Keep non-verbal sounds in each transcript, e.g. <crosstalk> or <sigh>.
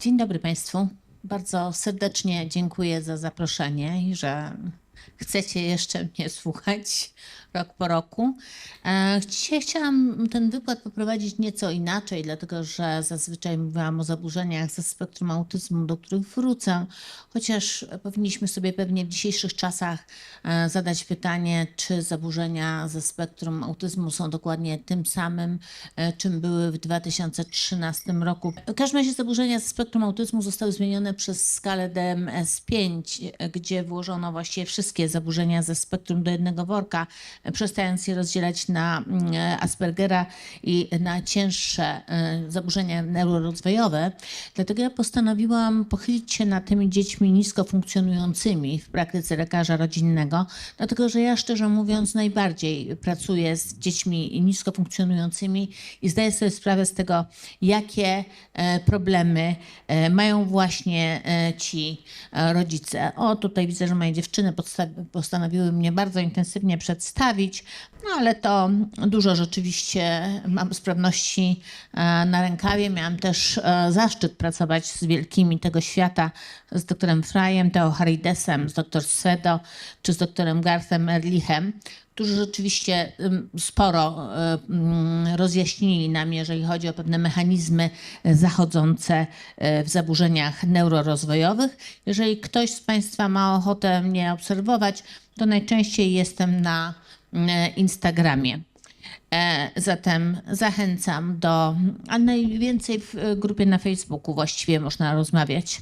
Dzień dobry Państwu. Bardzo serdecznie dziękuję za zaproszenie i że chcecie jeszcze mnie <laughs> słuchać rok po roku. E, Dzisiaj chciałam ten wykład poprowadzić nieco inaczej, dlatego że zazwyczaj mówiłam o zaburzeniach ze spektrum autyzmu, do których wrócę, chociaż powinniśmy sobie pewnie w dzisiejszych czasach e, zadać pytanie, czy zaburzenia ze spektrum autyzmu są dokładnie tym samym, e, czym były w 2013 roku. W każdym razie zaburzenia ze spektrum autyzmu zostały zmienione przez skalę DMS-5, e, gdzie włożono właściwie wszystkie zaburzenia ze spektrum do jednego worka, e, przestając je rozdzielać na mm, e, Aspergera i na cięższe e, zaburzenia neurorozwojowe. Dlatego ja postanowiłam pochylić się nad tymi dziećmi nisko funkcjonującymi w praktyce lekarza rodzinnego, dlatego że ja szczerze mówiąc najbardziej pracuję z dziećmi nisko funkcjonującymi i zdaję sobie sprawę z tego, jakie problemy mają właśnie ci rodzice. O, tutaj widzę, że moje dziewczyny podsta- postanowiły mnie bardzo intensywnie przedstawić, no ale to dużo rzeczywiście mam sprawności e, na rękawie. Miałam też e, zaszczyt pracować z wielkimi tego świata, z doktorem Frajem, Theo Haridesem, z doktor Svedo czy z doktorem Garthem Erlichem, którzy rzeczywiście sporo y, rozjaśnili nam, jeżeli chodzi o pewne mechanizmy y, zachodzące y, w zaburzeniach neurorozwojowych. Jeżeli ktoś z Państwa ma ochotę mnie obserwować, to najczęściej jestem na y, Instagramie. E, Zatem zachęcam do, a najwięcej w e, grupie na Facebooku właściwie można rozmawiać.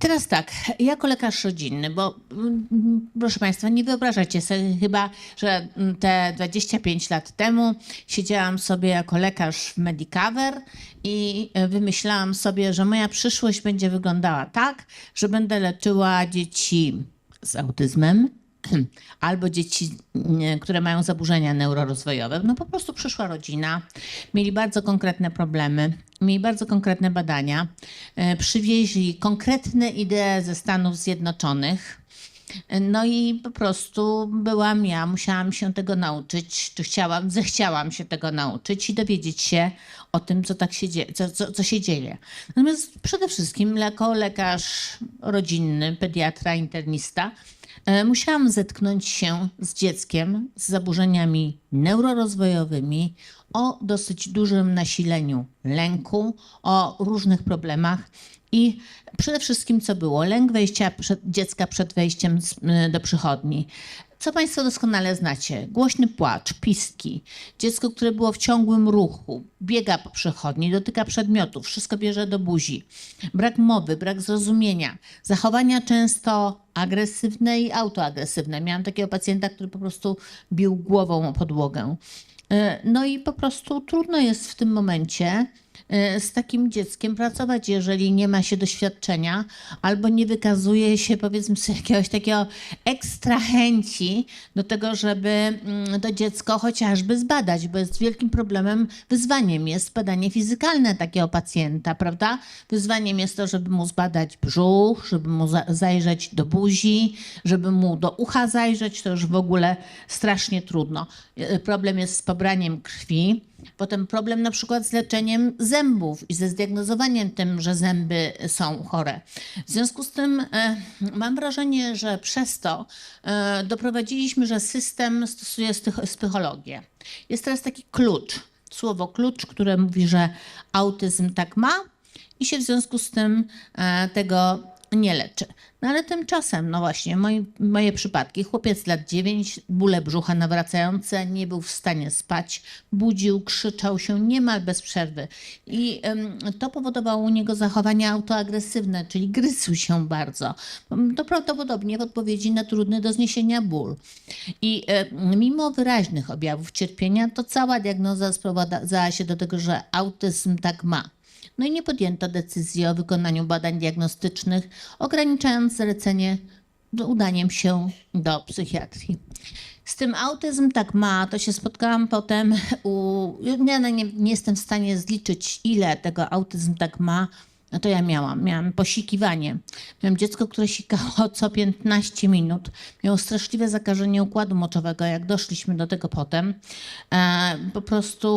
Teraz tak, jako lekarz rodzinny, bo mm, proszę Państwa, nie wyobrażacie sobie chyba, że mm, te 25 lat temu siedziałam sobie jako lekarz w Medicover i e, wymyślałam sobie, że moja przyszłość będzie wyglądała tak, że będę leczyła dzieci z autyzmem, <clears throat> albo dzieci, które mają zaburzenia neurorozwojowe. No po prostu przyszła rodzina, mieli bardzo konkretne problemy, mieli bardzo konkretne badania, e, przywieźli konkretne idee ze Stanów Zjednoczonych. No i po prostu byłam ja, musiałam się tego nauczyć, czy chciałam, zechciałam się tego nauczyć i dowiedzieć się o tym, co tak się dzieje, co, co, co się dzieje. Natomiast przede wszystkim jako lekarz rodzinny, pediatra, internista, e, musiałam zetknąć się z dzieckiem z zaburzeniami neurorozwojowymi, o dosyć dużym nasileniu lęku, o różnych problemach i przede wszystkim co było? Lęk wejścia przed, dziecka przed wejściem y, do przychodni. Co Państwo doskonale znacie? Głośny płacz, piski, dziecko, które było w ciągłym ruchu, biega po przychodni, dotyka przedmiotów, wszystko bierze do buzi. Brak mowy, brak zrozumienia, zachowania często agresywne i autoagresywne. Miałam takiego pacjenta, który po prostu bił głową o podłogę. E, No i po prostu trudno jest w tym momencie z takim dzieckiem pracować, jeżeli nie ma się doświadczenia albo nie wykazuje się powiedzmy sobie jakiegoś takiego ekstra chęci do tego, żeby mm, to dziecko chociażby zbadać, bo jest wielkim problemem, wyzwaniem jest badanie fizykalne takiego pacjenta, prawda? Wyzwaniem jest to, żeby mu zbadać brzuch, żeby mu za- zajrzeć do buzi, żeby mu do ucha zajrzeć, to już w ogóle strasznie trudno. E, Problem jest z pobraniem krwi, potem problem na przykład z leczeniem zębów i ze zdiagnozowaniem tym, że zęby są chore. W związku z tym e, mam wrażenie, że przez to e, doprowadziliśmy, że system stosuje psychologię. Jest teraz taki klucz, słowo klucz, które mówi, że autyzm tak ma i się w związku z tym e, tego nie leczy. No ale tymczasem, no właśnie, moi, moje przypadki. Chłopiec lat 9, bóle brzucha nawracające, nie był w stanie spać, budził, krzyczał się niemal bez przerwy. I em, to powodowało u niego zachowania autoagresywne, czyli gryzł się bardzo. Em, To prawdopodobnie w odpowiedzi na trudny do zniesienia ból. I e, mimo wyraźnych objawów cierpienia, to cała diagnoza sprowadzała się do tego, że autyzm tak ma. No i nie podjęto decyzji o wykonaniu badań diagnostycznych, ograniczając zalecenie udaniem się do psychiatrii. Z tym autyzm tak ma, to się spotkałam potem u. Ja nie, nie jestem w stanie zliczyć, ile tego autyzm tak ma No to ja miałam, miałam posikiwanie. Miałam dziecko, które sikało <laughs> co 15 minut. Miało straszliwe zakażenie układu moczowego. Jak doszliśmy do tego potem, e, po prostu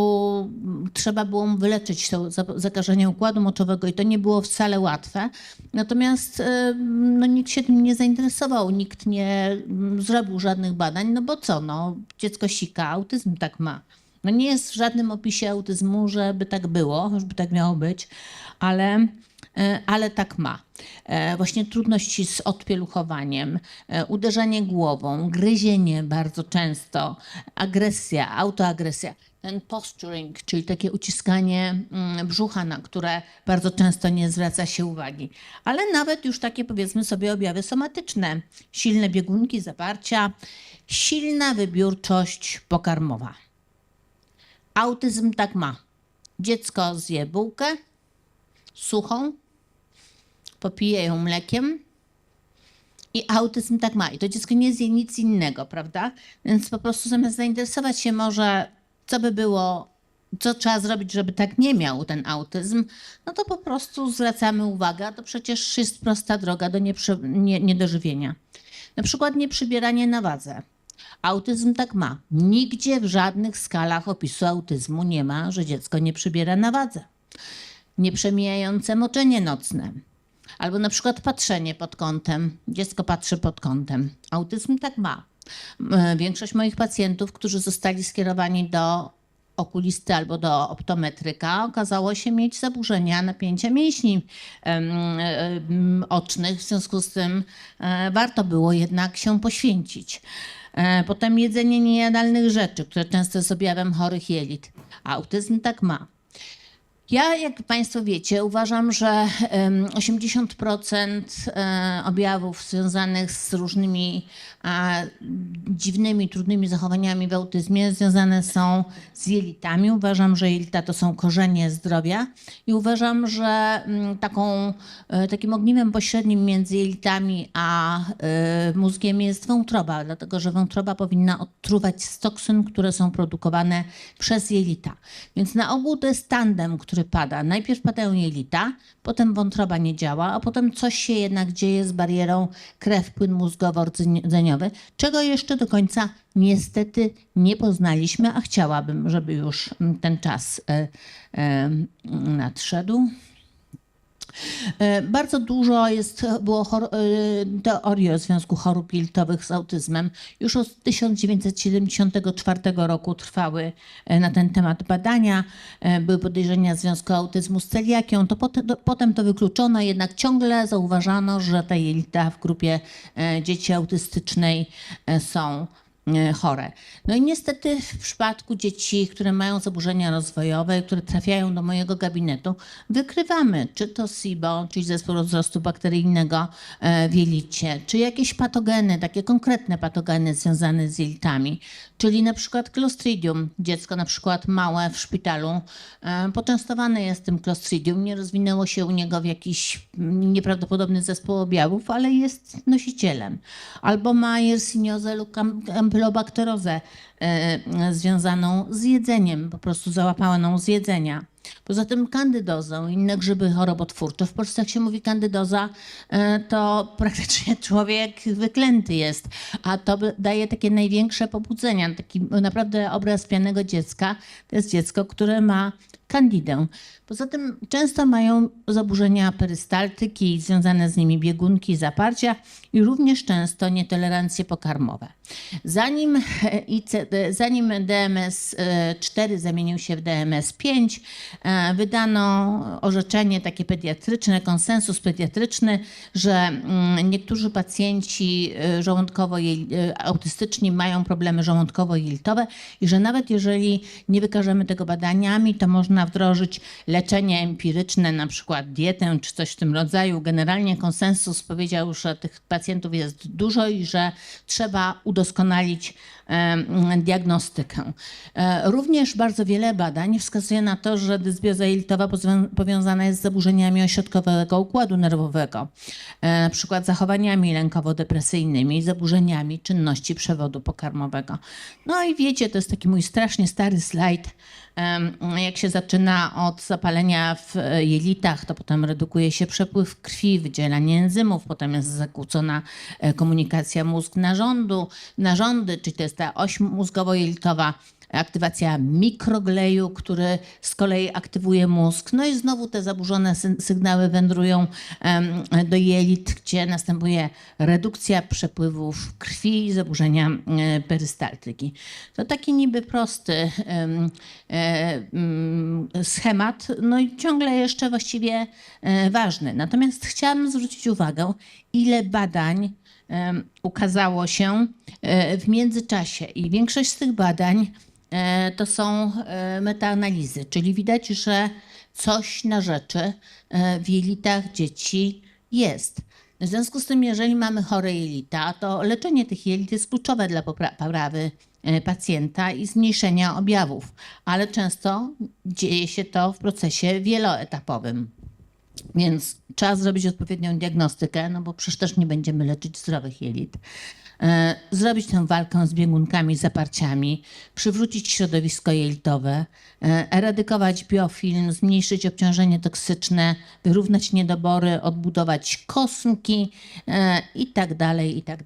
trzeba było wyleczyć to za- zakażenie układu moczowego i to nie było wcale łatwe. Natomiast e, no, nikt się tym nie zainteresował, nikt nie mm, zrobił żadnych badań, no bo co, no, dziecko sika, autyzm tak ma. No nie jest w żadnym opisie autyzmu, żeby tak było, żeby tak miało być, ale, e, ale tak ma. E, Właśnie trudności z odpieluchowaniem, e, uderzanie głową, gryzienie bardzo często, agresja, autoagresja. Ten posturing, czyli takie uciskanie mm, brzucha, na które bardzo często nie zwraca się uwagi. Ale nawet już takie powiedzmy sobie objawy somatyczne, silne biegunki, zaparcia, silna wybiórczość pokarmowa. Autyzm tak ma. Dziecko zje bułkę suchą, popije ją mlekiem i autyzm tak ma. I to dziecko nie zje nic innego, prawda? Więc po prostu zamiast zainteresować się może, co by było, co trzeba zrobić, żeby tak nie miał ten autyzm, no to po prostu zwracamy uwagę, to przecież jest prosta droga do nieprze, nie, niedożywienia. Na przykład nieprzybieranie na wadze. Autyzm tak ma. Nigdzie w żadnych skalach opisu autyzmu nie ma, że dziecko nie przybiera na wadze. Nieprzemijające moczenie nocne. Albo na przykład patrzenie pod kątem. Dziecko patrzy pod kątem. Autyzm tak ma. E, Większość moich pacjentów, którzy zostali skierowani do okulisty albo do optometryka, okazało się mieć zaburzenia napięcia mięśni em, ocznych. W związku z tym e, warto było jednak się poświęcić. E, Potem jedzenie niejadalnych rzeczy, które często jest objawem chorych jelit. Autyzm tak ma. Ja, jak Państwo wiecie, uważam, że em, 80% e, objawów związanych z różnymi dziwnymi, trudnymi zachowaniami w autyzmie związane są z jelitami. Uważam, że jelita to są korzenie zdrowia i uważam, że mm, taką, e, takim ogniwem pośrednim między jelitami a e, mózgiem jest wątroba, dlatego że wątroba powinna odtruwać z toksyn, które są produkowane przez jelita. Więc na ogół to jest tandem, który pada. Najpierw padają jelita, potem wątroba nie działa, a potem coś się jednak dzieje z barierą krew-płyn mózgowo-rdzeniowy, czego jeszcze do końca niestety nie poznaliśmy, a chciałabym, żeby już ten czas e, e, nadszedł. E, Bardzo dużo jest, było chor- e, teorii o związku chorób jelitowych z autyzmem. Już od 1974 roku trwały e, na ten temat badania. E, Były podejrzenia związku autyzmu z celiakią. To potem, to, wykluczono, jednak ciągle zauważano, że te jelita w grupie e, dzieci autystycznej e, są e, chore. No i niestety w przypadku dzieci, które mają zaburzenia rozwojowe, które trafiają do mojego gabinetu, wykrywamy, czy to SIBO, czyli zespół wzrostu bakteryjnego e, w jelicie, czy jakieś patogeny, takie konkretne patogeny związane z jelitami, czyli na przykład Clostridium. Dziecko na przykład małe w szpitalu e, poczęstowane jest tym Clostridium, nie rozwinęło się u niego w jakiś nieprawdopodobny zespół objawów, ale jest nosicielem. Albo ma jersiniozę lub am- ampylobakterozę e, związaną z jedzeniem, po prostu załapaną z jedzenia. Poza tym kandydozą, inne grzyby chorobotwórcze. W Polsce jak się mówi kandydoza, e, to <laughs> praktycznie człowiek wyklęty jest, a to daje takie największe pobudzenia. Taki naprawdę obraz pianego dziecka to jest dziecko, które ma kandidę. Poza tym często mają zaburzenia perystaltyki, związane z nimi biegunki, zaparcia i również często nietolerancje pokarmowe. Zanim, e, e, zanim DMS-4 zamienił się w DMS-5, e, wydano orzeczenie takie pediatryczne, konsensus pediatryczny, że mm, niektórzy pacjenci e, żołądkowo autystyczni mają problemy żołądkowo-jelitowe i że nawet jeżeli nie wykażemy tego badaniami, to można wdrożyć leczenie empiryczne, na przykład dietę czy coś w tym rodzaju. Generalnie konsensus powiedział, że tych pacjentów jest dużo i że trzeba udoskonalić diagnostykę. E, Również bardzo wiele badań wskazuje na to, że dysbioza jelitowa powiązana jest z zaburzeniami ośrodkowego układu nerwowego, e, na przykład zachowaniami lękowo-depresyjnymi, zaburzeniami czynności przewodu pokarmowego. No i wiecie, to jest taki mój strasznie stary slajd, Jak się zaczyna od zapalenia w e, jelitach, to potem redukuje się przepływ krwi, wydzielanie enzymów, potem jest zakłócona komunikacja mózg-narządu, narządy, czyli to jest ta oś mózgowo-jelitowa, aktywacja mikrogleju, który z kolei aktywuje mózg. No i znowu te zaburzone sy- sygnały wędrują do jelit, gdzie następuje redukcja przepływów krwi i zaburzenia e, perystaltyki. To taki niby prosty e, mm, schemat, no i ciągle jeszcze właściwie e, ważny. Natomiast chciałam zwrócić uwagę, ile badań ukazało się e, w międzyczasie i większość z tych badań e, to są e, metaanalizy, czyli widać, że coś na rzeczy w jelitach dzieci jest. W związku z tym, jeżeli mamy chore jelita, to leczenie tych jelit jest kluczowe dla popra- poprawy pacjenta i zmniejszenia objawów, ale często dzieje się to w procesie wieloetapowym. Więc trzeba zrobić odpowiednią diagnostykę, no bo przecież też nie będziemy leczyć zdrowych jelit. E, Zrobić tę walkę z biegunkami, zaparciami, przywrócić środowisko jelitowe, e, eradykować biofilm, zmniejszyć obciążenie toksyczne, wyrównać niedobory, odbudować kosmki e, i tak tak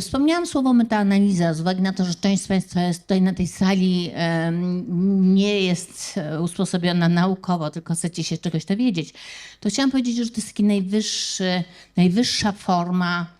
Wspomniałam słowo metaanaliza z uwagi na to, że część z Państwa jest tutaj na tej sali nie jest usposobiona naukowo, tylko chcecie się czegoś dowiedzieć. To chciałam powiedzieć, że to jest najwyższy, najwyższa forma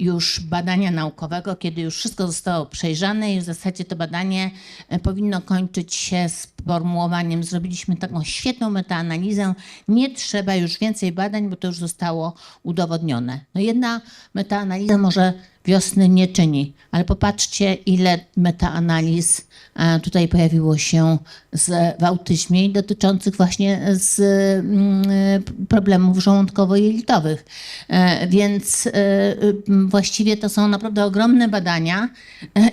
już badania naukowego, kiedy już wszystko zostało przejrzane i w zasadzie to badanie e, powinno kończyć się sformułowaniem zrobiliśmy taką świetną metaanalizę, nie trzeba już więcej badań, bo to już zostało udowodnione. No jedna metaanaliza może wiosny nie czyni, ale popatrzcie ile metaanaliz e, tutaj pojawiło się z, w autyzmie dotyczących właśnie z mm, problemów żołądkowo-jelitowych. E, Więc e, właściwie to są naprawdę ogromne badania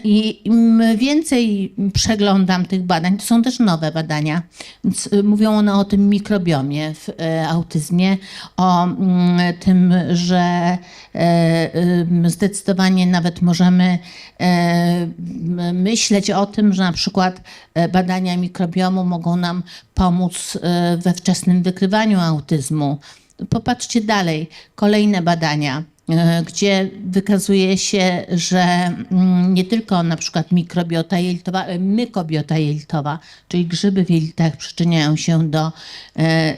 i im więcej przeglądam tych badań, to są też nowe badania. Więc mówią one o tym mikrobiomie w autyzmie, o tym, że zdecydowanie nawet możemy e, myśleć o tym, że na przykład e, badania mikrobiomu mogą nam pomóc e, we wczesnym wykrywaniu autyzmu. Popatrzcie dalej, kolejne badania, gdzie wykazuje się, że mm, nie tylko na przykład mikrobiota jelitowa, mykobiota jelitowa, czyli grzyby w jelitach przyczyniają się do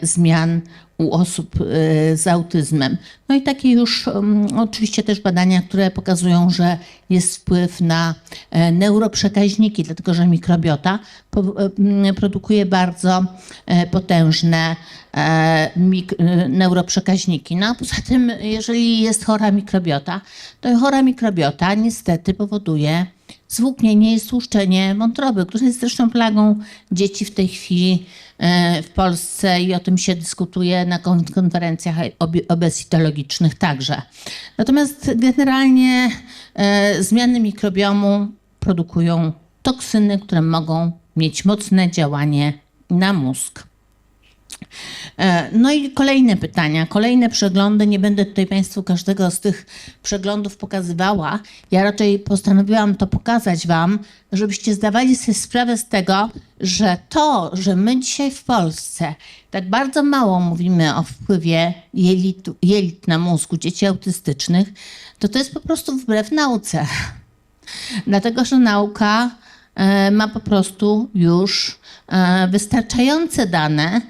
zmian u osób e, z autyzmem. No i takie już um, oczywiście też badania, które pokazują, że jest wpływ na e, neuroprzekaźniki, dlatego że mikrobiota po, e, m, produkuje bardzo e, potężne e, e, neuroprzekaźniki. No a poza tym, jeżeli jest chora mikrobiota, to chora mikrobiota niestety powoduje zwłóknienie i stłuszczenie wątroby, które jest zresztą plagą dzieci w tej chwili e, w Polsce i o tym się dyskutuje na kon- konferencjach obesitologicznych także. Natomiast generalnie e, zmiany mikrobiomu produkują toksyny, które mogą mieć mocne działanie na mózg. E, No i kolejne pytania, kolejne przeglądy. Nie będę tutaj Państwu każdego z tych przeglądów pokazywała. Ja raczej postanowiłam to pokazać Wam, żebyście zdawali sobie sprawę z tego, że to, że my dzisiaj w Polsce tak bardzo mało mówimy o wpływie jelitu, jelit na mózg u dzieci autystycznych, to to jest po prostu wbrew nauce. <laughs> Dlatego, że nauka e, ma po prostu już e, wystarczające dane,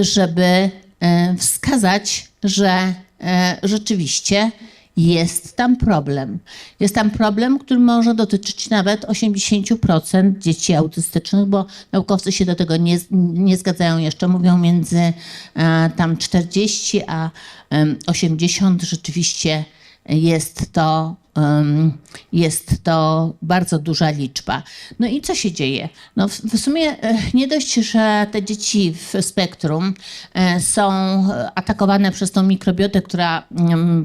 żeby e, wskazać, że e, rzeczywiście jest tam problem. Jest tam problem, który może dotyczyć nawet 80% dzieci autystycznych, bo naukowcy się do tego nie, nie zgadzają jeszcze. Mówią między e, tam 40 a em, 80 rzeczywiście jest to, jest to bardzo duża liczba. No i co się dzieje? No w, w sumie e, nie dość, że te dzieci w spektrum e, są atakowane przez tą mikrobiotę, która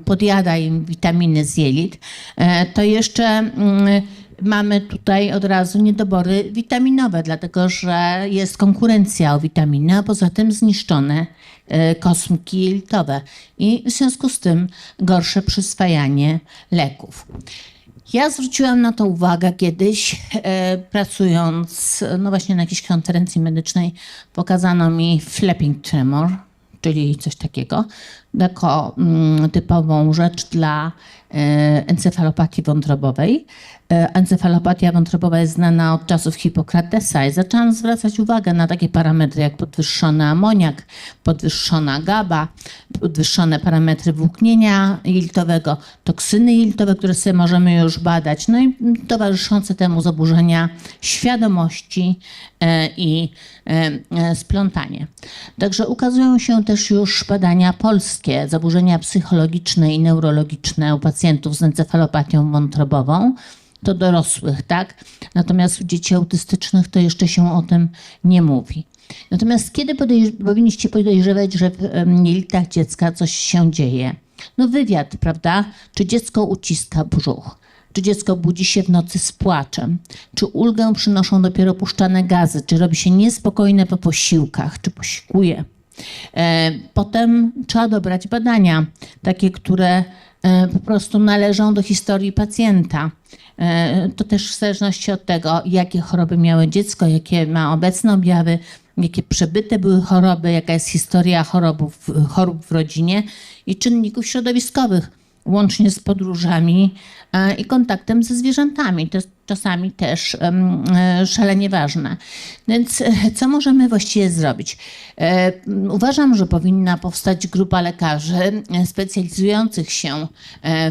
podjada im witaminy z jelit, e, to jeszcze mm, mamy tutaj od razu niedobory witaminowe, dlatego że jest konkurencja o witaminy, a poza tym zniszczone e, kosmki jelitowe i w związku z tym gorsze przyswajanie leków. Ja zwróciłam na to uwagę kiedyś, e, pracując no właśnie na jakiejś konferencji medycznej, pokazano mi flapping tremor, czyli coś takiego, jako mm, typową rzecz dla e, encefalopatii wątrobowej. E, encefalopatia wątrobowa jest znana od czasów Hipokratesa i zaczęłam zwracać uwagę na takie parametry jak podwyższony amoniak, podwyższona GABA, podwyższone parametry włóknienia jelitowego, toksyny jelitowe, które sobie możemy już badać, no i towarzyszące temu zaburzenia świadomości e, i splątanie. Także ukazują się też już badania polskie, zaburzenia psychologiczne i neurologiczne u pacjentów z encefalopatią wątrobową to dorosłych, tak? Natomiast u dzieci autystycznych to jeszcze się o tym nie mówi. Natomiast kiedy podejrz- powinniście podejrzewać, że w jelitach dziecka coś się dzieje? No wywiad, prawda? Czy dziecko uciska brzuch? Czy dziecko budzi się w nocy z płaczem? Czy ulgę przynoszą dopiero puszczane gazy? Czy robi się niespokojne po posiłkach? Czy posikuje? E, Potem trzeba dobrać badania, takie, które e, po prostu należą do historii pacjenta. E, To też w zależności od tego, jakie choroby miało dziecko, jakie ma obecne objawy, jakie przebyte były choroby, jaka jest historia chorób w rodzinie i czynników środowiskowych, łącznie z podróżami i kontaktem ze zwierzętami. To jest czasami też szalenie ważne. Więc e, co możemy właściwie zrobić? E, Uważam, że powinna powstać grupa lekarzy e, specjalizujących się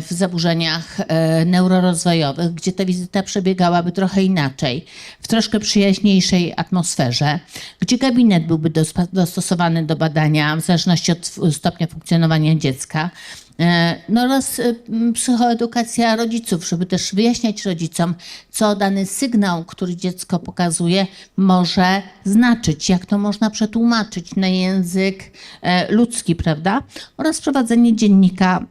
w zaburzeniach neurorozwojowych, gdzie ta wizyta przebiegałaby trochę inaczej, w troszkę przyjaźniejszej atmosferze, gdzie gabinet byłby dostosowany do badania w zależności od stopnia funkcjonowania dziecka. No oraz psychoedukacja rodziców, żeby też wyjaśniać rodzicom, co dany sygnał, który dziecko pokazuje, może znaczyć, jak to można przetłumaczyć na język e, ludzki, prawda? Oraz prowadzenie dziennika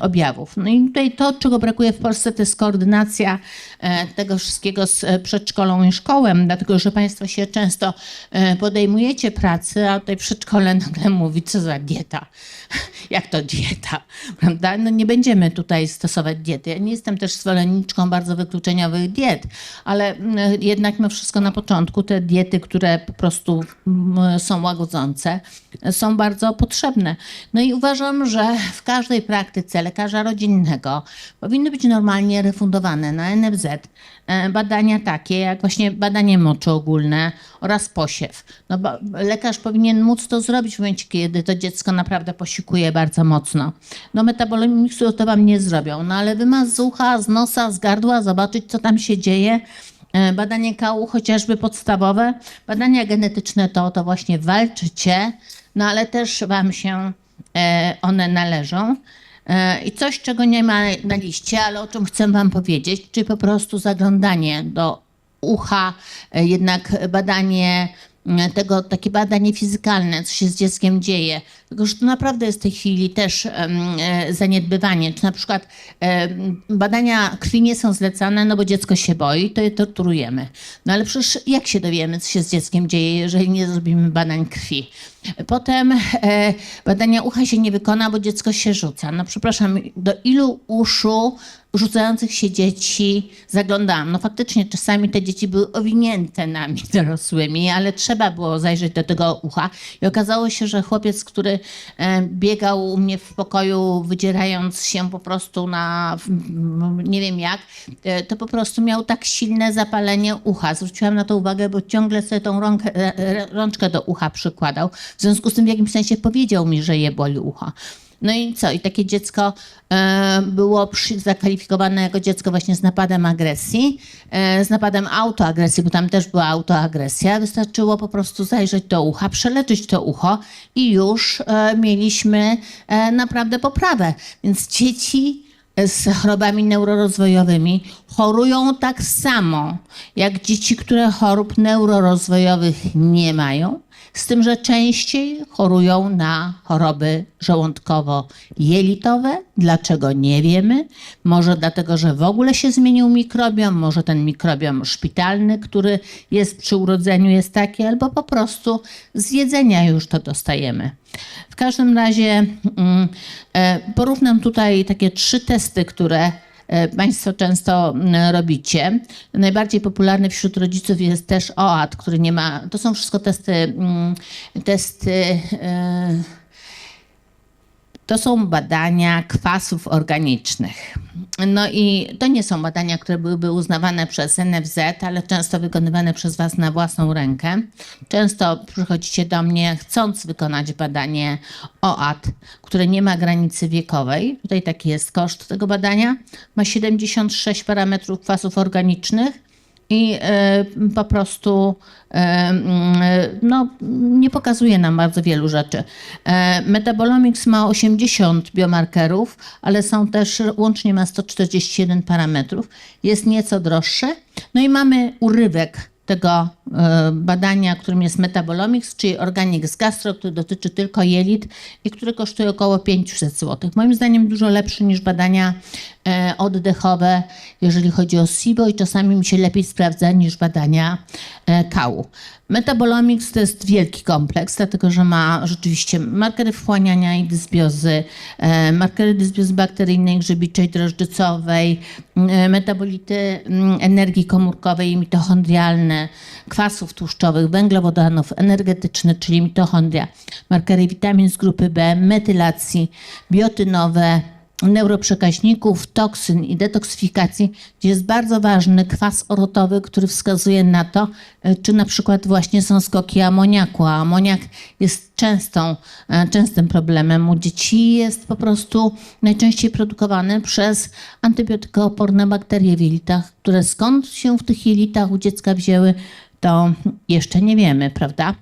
objawów. No i tutaj to, czego brakuje w Polsce, to jest koordynacja e, tego wszystkiego z e, przedszkolą i szkołem, dlatego że Państwo się często e, podejmujecie pracy, a tutaj przedszkole nagle <laughs> mówi, co za dieta. <laughs> Jak to dieta, <laughs> prawda? No nie będziemy tutaj stosować diety. Ja nie jestem też zwolenniczką bardzo wykluczeniowych diet, ale mm, jednak mimo wszystko na początku te diety, które po prostu mm, są łagodzące, są bardzo potrzebne. No i uważam, że w każdej praktyce lekarza rodzinnego powinny być normalnie refundowane na NFZ e, badania takie, jak właśnie badanie moczy ogólne oraz posiew. No bo lekarz powinien móc to zrobić w momencie, kiedy to dziecko naprawdę posikuje bardzo mocno. No metabolomiksu to wam nie zrobią, no ale wymaz z ucha, z nosa, z gardła, zobaczyć co tam się dzieje. E, Badanie kału chociażby podstawowe, badania genetyczne to, to właśnie walczycie, no ale też wam się e, one należą. E, I coś, czego nie ma na liście, ale o czym chcę Wam powiedzieć, czyli po prostu zaglądanie do ucha, e, jednak badanie tego, takie badanie fizykalne, co się z dzieckiem dzieje. Tylko, że to naprawdę jest w tej chwili też e, zaniedbywanie. Czy na przykład em, badania krwi nie są zlecane, no bo dziecko się boi, to je torturujemy. No ale przecież jak się dowiemy, co się z dzieckiem dzieje, jeżeli nie zrobimy badań krwi? Potem e, badania ucha się nie wykona, bo dziecko się rzuca. No przepraszam, do ilu uszu rzucających się dzieci zaglądałam? No faktycznie czasami te dzieci były owinięte nami <laughs> dorosłymi, ale trzeba było zajrzeć do tego ucha i okazało się, że chłopiec, który e, biegał u mnie w pokoju, wydzierając się po prostu na, nie wiem jak, e, to po prostu miał tak silne zapalenie ucha. Zwróciłam na to uwagę, bo ciągle sobie tą rąkę, e, rączkę do ucha przykładał. W związku z tym w jakimś sensie powiedział mi, że je boli ucho. No i co? I takie dziecko e, było przy, zakwalifikowane jako dziecko właśnie z napadem agresji, e, z napadem autoagresji, bo tam też była autoagresja. Wystarczyło po prostu zajrzeć do ucha, przeleczyć to ucho i już e, mieliśmy naprawdę poprawę. Więc dzieci z chorobami neurorozwojowymi chorują tak samo jak dzieci, które chorób neurorozwojowych nie mają. Z tym, że częściej chorują na choroby żołądkowo-jelitowe. Dlaczego nie wiemy? Może dlatego, że w ogóle się zmienił mikrobiom, może ten mikrobiom szpitalny, który jest przy urodzeniu jest taki, albo po prostu z jedzenia już to dostajemy. W każdym razie mm, e, porównam tutaj takie trzy testy, które Państwo często robicie. Najbardziej popularny wśród rodziców jest też OAT, który nie ma. To są wszystko testy, testy e, to są badania kwasów organicznych. No i to nie są badania, które byłyby uznawane przez NFZ, ale często wykonywane przez Was na własną rękę. Często przychodzicie do mnie chcąc wykonać badanie OAT, które nie ma granicy wiekowej. Tutaj taki jest koszt tego badania. Ma 76 parametrów kwasów organicznych i e, po prostu e, mm, no, nie pokazuje nam bardzo wielu rzeczy. E, Metabolomics ma 80 biomarkerów, ale są też, łącznie ma 141 parametrów. Jest nieco droższe. No i mamy urywek tego e, badania, którym jest Metabolomics, czyli Organics Gastro, który dotyczy tylko jelit i który kosztuje około 500 zł. Moim zdaniem dużo lepszy niż badania e, oddechowe, jeżeli chodzi o SIBO i czasami mi się lepiej sprawdza niż badania e, kału. Metabolomics to jest wielki kompleks, dlatego że ma rzeczywiście markery wchłaniania i dysbiozy, markery dysbiozy bakteryjnej, grzybiczej, drożdżycowej, metabolity energii komórkowej i mitochondrialne, kwasów tłuszczowych, węglowodanów, energetyczne, czyli mitochondria, markery witamin z grupy B, metylacji, biotynowe, neuroprzekaźników, toksyn i detoksyfikacji, gdzie jest bardzo ważny kwas orotowy, który wskazuje na to, e, czy na przykład właśnie są skoki amoniaku, a amoniak jest częstą, e, częstym problemem u dzieci. Jest po prostu najczęściej produkowany przez antybiotykooporne bakterie w jelitach, które skąd się w tych jelitach u dziecka wzięły, to jeszcze nie wiemy, prawda?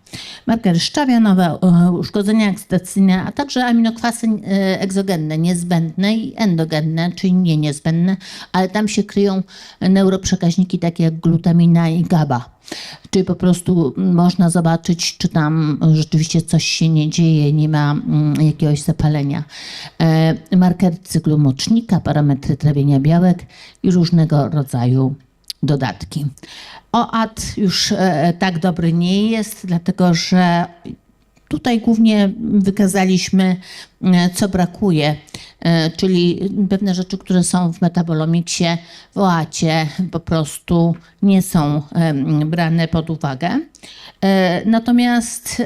Markery szczawianowe, e, uszkodzenia ekstacyjne, a także aminokwasy e, egzogenne, niezbędne i endogenne, czyli nie niezbędne, ale tam się kryją neuroprzekaźniki takie jak glutamina i GABA. Czyli po prostu można zobaczyć, czy tam rzeczywiście coś się nie dzieje, nie ma mm, jakiegoś zapalenia. E, markery cyklu mocznika, parametry trawienia białek i różnego rodzaju dodatki. OAT już e, tak dobry nie jest, dlatego że tutaj głównie wykazaliśmy, e, co brakuje, e, czyli pewne rzeczy, które są w metabolomiksie, w OACie po prostu nie są brane pod uwagę. Natomiast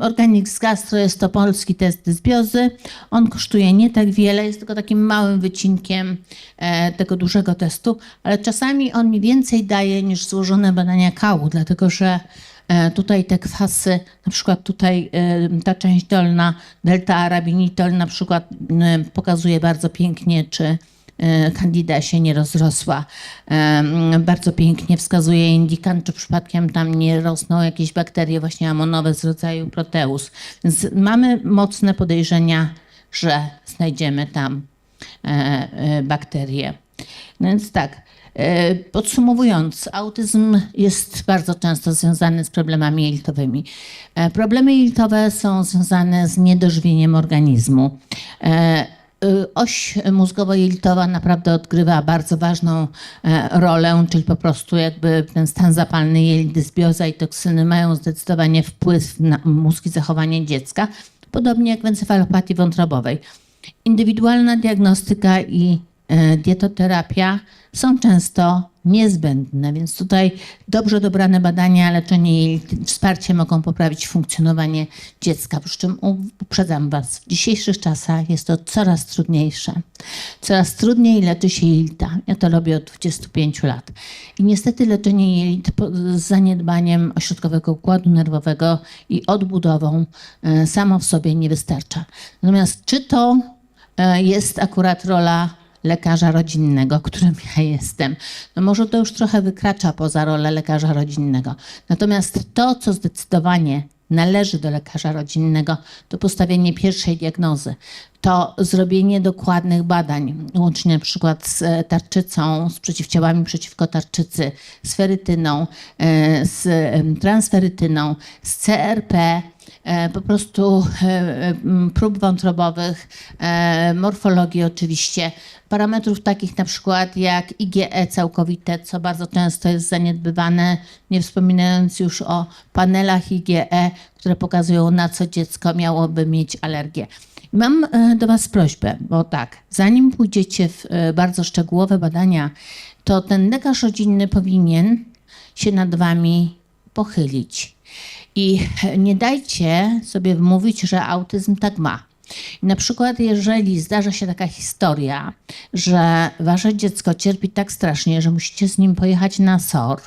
Organics Gastro jest to polski test dysbiozy. On kosztuje nie tak wiele, jest tylko takim małym wycinkiem tego dużego testu, ale czasami on mi więcej daje niż złożone badania kału, dlatego że E, tutaj te kwasy, na przykład tutaj e, ta część dolna, delta arabinitol na przykład pokazuje bardzo pięknie, czy e, kandida się nie rozrosła. Bardzo pięknie wskazuje indykant, czy przypadkiem tam nie rosną jakieś bakterie właśnie amonowe z rodzaju proteus. Więc mamy mocne podejrzenia, że znajdziemy tam bakterie. No więc tak, E, podsumowując, autyzm jest bardzo często związany z problemami jelitowymi. E, problemy jelitowe są związane z niedożywieniem organizmu. E, oś mózgowo-jelitowa naprawdę odgrywa bardzo ważną rolę, czyli po prostu jakby ten stan zapalny jelit, dysbioza i toksyny mają zdecydowanie wpływ na mózg i zachowanie dziecka, podobnie jak w encefalopatii wątrobowej. Indywidualna diagnostyka i E, dietoterapia są często niezbędne, więc tutaj dobrze dobrane badania, leczenie i wsparcie mogą poprawić funkcjonowanie dziecka. Przy czym uprzedzam Was, w dzisiejszych czasach jest to coraz trudniejsze. Coraz trudniej leczy się jelita. Ja to robię od 25 lat. I niestety leczenie jelit z zaniedbaniem ośrodkowego układu nerwowego i odbudową e, samo w sobie nie wystarcza. Natomiast czy to e, jest akurat rola lekarza rodzinnego, którym ja jestem. No może to już trochę wykracza poza rolę lekarza rodzinnego. Natomiast to, co zdecydowanie należy do lekarza rodzinnego, to postawienie pierwszej diagnozy, to zrobienie dokładnych badań, łącznie na przykład z e, tarczycą, z przeciwciałami przeciwko tarczycy, z ferytyną, e, z transferytyną, z CRP, po prostu e, e, prób wątrobowych, e, morfologii oczywiście, parametrów takich na przykład jak IgE całkowite, co bardzo często jest zaniedbywane, nie wspominając już o panelach IgE, które pokazują na co dziecko miałoby mieć alergię. Mam e, do Was prośbę, bo tak, zanim pójdziecie w e, bardzo szczegółowe badania, to ten lekarz rodzinny powinien się nad Wami pochylić. I nie dajcie sobie wmówić, że autyzm tak ma. Na przykład, jeżeli zdarza się taka historia, że wasze dziecko cierpi tak strasznie, że musicie z nim pojechać na SOR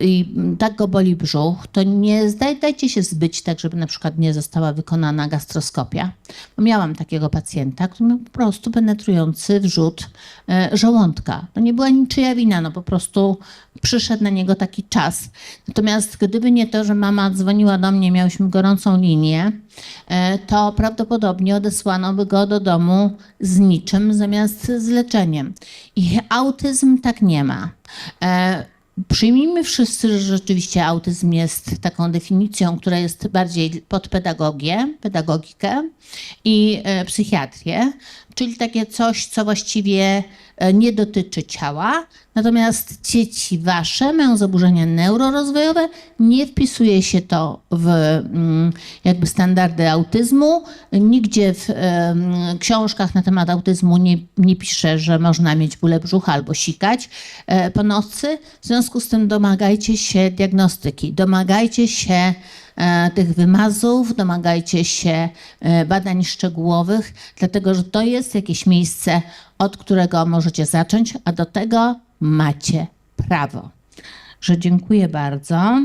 i tak go boli brzuch, to nie dajcie się zbyć tak, żeby na przykład nie została wykonana gastroskopia. Miałam takiego pacjenta, który miał po prostu penetrujący wrzód e, żołądka. To nie była niczyja wina, no po prostu przyszedł na niego taki czas. Natomiast gdyby nie to, że mama dzwoniła do mnie, miałyśmy gorącą linię, e, to prawdopodobnie odesłano by go do domu z niczym zamiast z leczeniem. I autyzm tak nie ma. Przyjmijmy wszyscy, że rzeczywiście autyzm jest taką definicją, która jest bardziej pod pedagogię, pedagogikę i e, psychiatrię, czyli takie coś, co właściwie nie dotyczy ciała. Natomiast dzieci wasze mają zaburzenia neurorozwojowe, nie wpisuje się to w mm, jakby standardy autyzmu. Nigdzie w książkach na temat autyzmu nie, nie pisze, że można mieć bóle brzucha albo sikać e, po nocy. W związku z tym domagajcie się diagnostyki, domagajcie się e, tych wymazów, domagajcie się e, badań szczegółowych, dlatego że to jest jakieś miejsce, od którego możecie zacząć, a do tego macie prawo. Że dziękuję bardzo.